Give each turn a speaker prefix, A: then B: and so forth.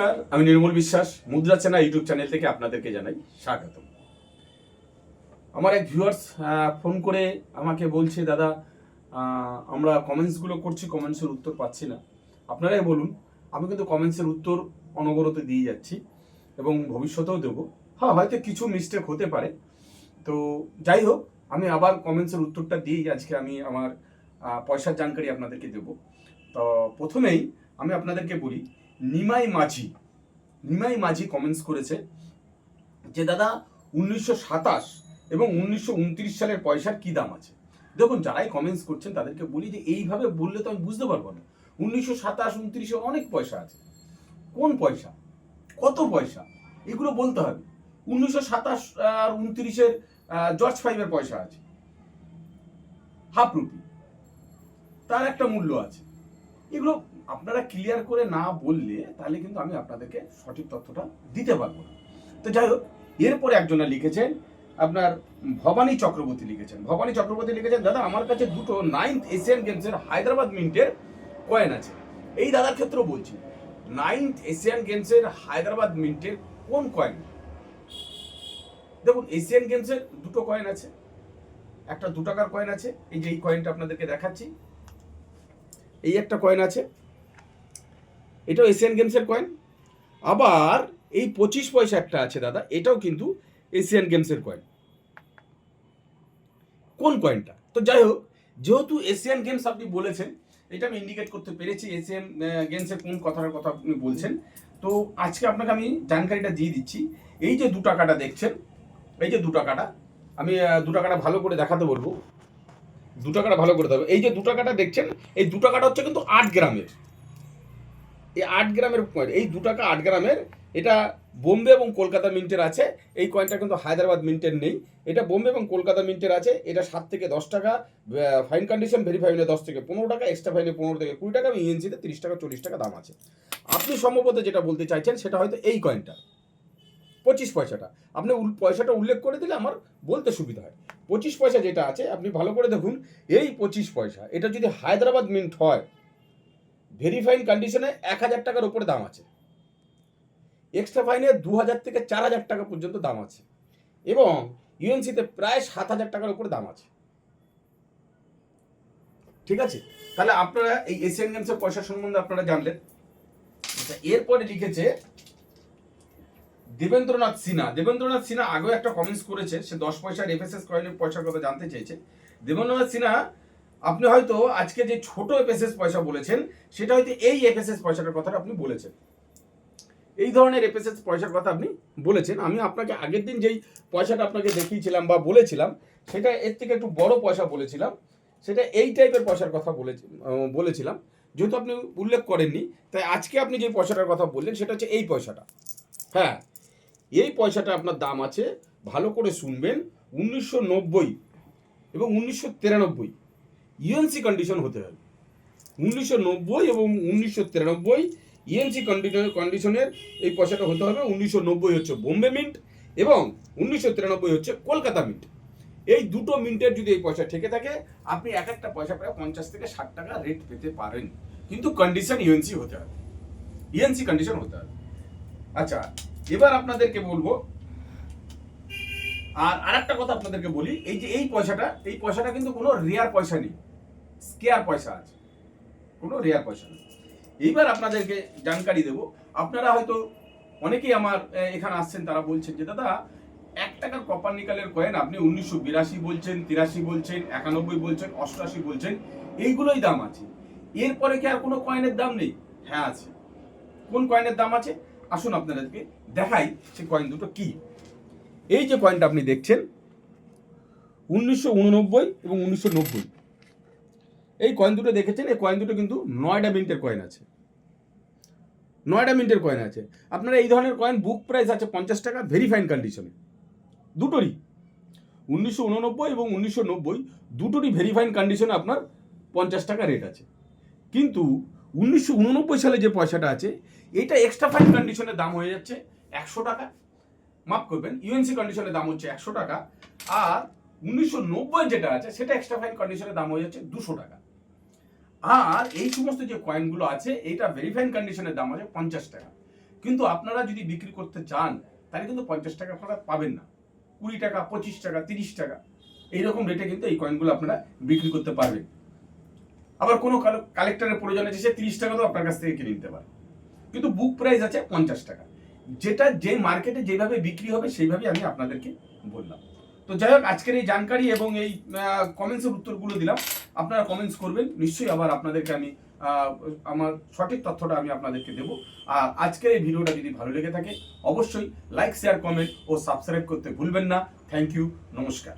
A: নমস্কার, আমি নির্মল বিশ্বাস, মুদ্রা চেনা ইউটিউব চ্যানেল থেকে আপনাদেরকে জানাই স্বাগত আমার এক ভিউয়ার্স ফোন করে আমাকে বলছে, দাদা আমরা কমেন্টসগুলো করছি কমেন্টসের উত্তর পাচ্ছি না। আপনারাই বলুন, আমি কিন্তু কমেন্টসের উত্তর অনবরত দিয়ে যাচ্ছি এবং ভবিষ্যতেও দেবো। হ্যাঁ হয়তো কিছু মিস্টেক হতে পারে। তো যাই হোক, আমি আবার কমেন্টসের উত্তরটা দিয়েই আজকে আমি আমার পয়সার জানকারি আপনাদেরকে দেবো। তো প্রথমেই আমি আপনাদেরকে বলি নিমাই মাঝি নিমাই মাঝি কমেন্টস করেছে যে, দাদা, উনিশশো সাতাশ এবং উনিশশো উনত্রিশ সালের পয়সার কি দাম আছে? দেখুন, যারাই কমেন্টস করছেন, তাদেরকে বলি যে, এইভাবে বললে তো আমি বুঝতে পারব না। উনিশশো সাতাশ, উনত্রিশে অনেক পয়সা আছে। কোন পয়সা? কত পয়সা? এগুলো বলতে হবে। উনিশশো সাতাশ আর উনত্রিশের জর্জ ফাইভের পয়সা আছে। Half rupee. তার একটা মূল্য আছে। এগুলো আপনারা ক্লিয়ার করে না বললে তাহলে কিন্তু আমি আপনাদেরকে সঠিক তথ্যটা দিতে পারব না। তো যাই হোক, এরপরে একজনা লিখেছেন, আপনার ভবানী চক্রবর্তী লিখেছেন। ভবানী চক্রবর্তী লিখেছেন, দাদা, আমার কাছে দুটো নাইন্থ এশিয়ান গেমসের হায়দ্রাবাদ মিন্টের কয়েন আছে। এই দাদার ক্ষেত্রেও বলছি নাইন্থ এশিয়ান গেমসের হায়দ্রাবাদ মিন্টের কোন কয়েন দেখুন এশিয়ান গেমসের দুটো কয়েন আছে, একটা দু টাকার কয়েন আছে, এই যে এই কয়েনটা আপনাদেরকে দেখাচ্ছি। এই একটা কয়েন আছে এটাও এশিয়ান গেমসের কয়েন আবার এই পঁচিশ পয়সা একটা আছে দাদা, এটাও কিন্তু এশিয়ান গেমসের কয়েন কোন কয়েনটা তো যাই হোক, যেহেতু এশিয়ান গেমস আপনি বলেছেন, এটা আমি ইন্ডিকেট করতে পেরেছি এশিয়ান গেমসের কোন কথার কথা আপনি বলছেন। তো আজকে আপনাকে আমি জানকারিটা দিয়ে দিচ্ছি। এই যে দু টাকাটা দেখছেন, এই যে দু টাকাটা, আমি দু টাকাটা ভালো করে দেখাতে বলব। দু টাকাটা ভালো করে দেবে এই যে দু টাকাটা দেখছেন, এই দু টাকাটা হচ্ছে কিন্তু আট গ্রামের। এই আট গ্রামের কয়েন এই দু টাকা আট গ্রামের, এটা বোম্বে এবং কলকাতা মিন্টের আছে। এই কয়েনটা কিন্তু হায়দ্রাবাদ মিন্টের নেই। এটা বোম্বে এবং কলকাতা মিন্টের আছে। এটা সাত থেকে দশ টাকা ফাইন কন্ডিশন ভেরিফাই হলে দশ থেকে পনেরো টাকা এক্সট্রা ফাইনে পনেরো থেকে কুড়ি টাকা, এবং ইএনসিতে তিরিশ টাকা, চল্লিশ টাকা দাম আছে। আপনি সম্ভবত যেটা বলতে চাইছেন, সেটা হয়তো এই কয়েনটা পঁচিশ পয়সাটা। আপনি পয়সাটা উল্লেখ করে দিলে আমার বলতে সুবিধা হয়। পঁচিশ পয়সা যেটা আছে, আপনি ভালো করে দেখুন, এই পঁচিশ পয়সা, এটা যদি হায়দ্রাবাদ মিন্ট হয় ভেরিফাইন কন্ডিশনে এক হাজার টাকার উপরে দাম আছে। এক্সট্রা ফাইনে দু হাজার থেকে চার হাজার টাকা পর্যন্ত দাম আছে। এবং ইউএনসিতে প্রায় সাত হাজার টাকার উপরে দাম আছে। ঠিক আছে? তাহলে আপনারা এই এশিয়ান গেমসের পয়সা সম্বন্ধে আপনারা জানলেন। আচ্ছা, এরপরে লিখেছে দেবেন্দ্রনাথ সিনহা। দেবেন্দ্রনাথ সিনহা আগেও একটা কমেন্টস করেছে সে দশ পয়সার এফএসএস কয়েনের পয়সার কথা জানতে চেয়েছে। দেবেন্দ্রনাথ সিনহা আপনি হয়তো আজকে যে ছোট এফএসএস পয়সা বলেছেন, সেটা হয়তো এই এফএসএস পয়সাটার কথাটা আপনি বলেছেন। এই ধরনের এফএসএস পয়সার কথা আপনি বলেছেন। আমি আপনাকে আগের দিন যেই পয়সাটা আপনাকে দেখিয়েছিলাম বা বলেছিলাম, সেটা এর থেকে একটু বড় পয়সা বলেছিলাম, সেটা এই টাইপের পয়সার কথা বলে বলেছিলাম। যেহেতু আপনি উল্লেখ করেননি, তাই আজকে আপনি যে পয়সাটার কথা বললেন, সেটা হচ্ছে এই পয়সাটা। হ্যাঁ এই পয়সাটা আপনার দাম আছে, ভালো করে শুনবেন, উনিশশো নব্বই এবং উনিশশো তিরানব্বই। ইউএনসি কন্ডিশন হতে হবে। উনিশশো নব্বই এবং উনিশশো তিরানব্বই ইএনসি কন্ডিশন কন্ডিশনের এই পয়সাটা হতে হবে। উনিশশো নব্বই হচ্ছে বোম্বে মিন্ট এবং উনিশশো তিরানব্বই হচ্ছে কলকাতা মিন্ট এই দুটো মিন্টের যদি এই পয়সা থেকে থাকে, আপনি এক একটা পয়সা প্রায় পঞ্চাশ থেকে ষাট টাকা রেট পেতে পারেন। কিন্তু কন্ডিশন ইউএনসি হতে হবে। ইএনসি কন্ডিশন হতে হবে। আচ্ছা এবার আপনাদেরকে বলব, আর আরেকটা কথা আপনাদেরকে বলি, এই যে এই পয়সাটা এই পয়সাটা কিন্তু কোনো রেয়ার পয়সা নেই। স্কেয়ার পয়সা আছে। কোনো রেয়ার পয়সা নেই। এইবার আপনাদেরকে জানকারি দেব। আপনারা হয়তো অনেকেই আমার এখানে আসছেন, তারা বলছেন যে, দাদা, এক টাকার কপার নিকালের কয়েন আপনি উনিশশো বিরাশি বলছেন, তিরাশি বলছেন, একানব্বই বলছেন, অষ্টআশি বলছেন, এইগুলোই দাম আছে। এরপরে কি আর কোনো কয়েনের দাম নেই? হ্যাঁ আছে। কোন কয়েনের দাম আছে? আসুন আপনাদেরকে দেখাই সে কয়েন দুটো কি। এই যে কয়েনটা আপনি দেখছেন, উনিশশো উননব্বই এবং উনিশশো নব্বই। এই কয়েন দুটো দেখেছেন? এই কয়েন দুটো কিন্তু নয়ডা মিন্টের কয়েন আছে। নয়ডা মিন্টের কয়েন আছে। আপনারা এই ধরনের কয়েন বুক প্রাইস আছে পঞ্চাশ টাকা ভেরিফাইন কন্ডিশনে দুটোরই। উনিশশো উননব্বই এবং উনিশশো নব্বই দুটোরই ভেরিফাইন কন্ডিশনে আপনার পঞ্চাশ টাকা রেট আছে। কিন্তু উনিশশো উননব্বই সালে যে পয়সাটা আছে, এটা এক্সট্রা ফাইন কন্ডিশনের দাম হয়ে যাচ্ছে একশো টাকা। মাফ করবেন ইউএনসি কন্ডিশনের দাম হচ্ছে একশো টাকা। আর উনিশশো নব্বই যেটা আছে, সেটা এক্সট্রা ফাইন কন্ডিশনের দাম হয়ে যাচ্ছে দুশো টাকা। আর এই সমস্ত যে কয়েনগুলো আছে এটা ভেরিফাইন কন্ডিশনের দাম আছে পঞ্চাশ টাকা। কিন্তু আপনারা যদি বিক্রি করতে চান, তাহলে কিন্তু পঞ্চাশ টাকা আপনারা পাবেন না। কুড়ি টাকা, পঁচিশ টাকা, তিরিশ টাকা। এইরকম রেটে কিন্তু এই কয়েনগুলো আপনারা বিক্রি করতে পারবেন। আবার কোনো কালেক্টরের প্রয়োজন আছে, সে তিরিশ টাকা তো আপনার কাছ থেকে কিনে নিতে পারে। কিন্তু বুক প্রাইস আছে পঞ্চাশ টাকা। যেটা যে মার্কেটে যেভাবে বিক্রি হবে, সেইভাবে আমি আপনাদেরকে বললাম। তো যাই হোক, আজকের এই জানকারি এবং এই কমেন্টসের উত্তরগুলো দিলাম। আপনারা কমেন্টস করবেন, নিশ্চয়ই আবার আপনাদেরকে আমি আমার সঠিক তথ্যটা আমি আপনাদেরকে দেবো। আর আজকের এই ভিডিওটা যদি ভালো লেগে থাকে, অবশ্যই লাইক শেয়ার কমেন্ট ও সাবস্ক্রাইব করতে ভুলবেন না। থ্যাংক ইউ নমস্কার।